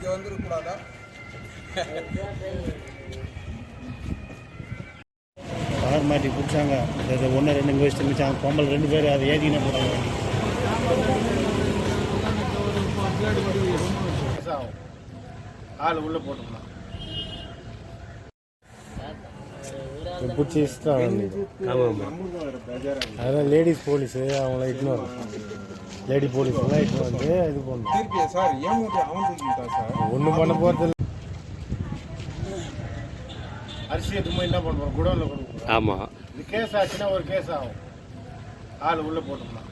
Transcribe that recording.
இங்கே வந்துருக்கூடாதா? கலர் மாட்டி பிடிச்சாங்க. ஒன்று ரெண்டு வயசு மிச்சாங்க பொம்பல் ரெண்டு பேரும் அதை ஏற்றிக்கினே போகிறாங்க ஆள் உள்ளே போட்டோம்னா பிடிச்சி இஷ்டம் ஆமாம் அதான் லேடிஸ் போலீஸ் அவங்கள இக்னோர் லேடி போலீஸ்லாம் இட்டுன்னு வந்து இது தீர்ப்பியா சார்? ஏன் ஒன்றும் பண்ண போகிறது அரிசி போய் என்ன பண்ணுறோம் குடோனில் கொடுக்குறோம் ஆமாம் இது கேஸ் ஆச்சுன்னா ஒரு கேஸ் ஆகும். ஆள் உள்ளே போட்டோம்னா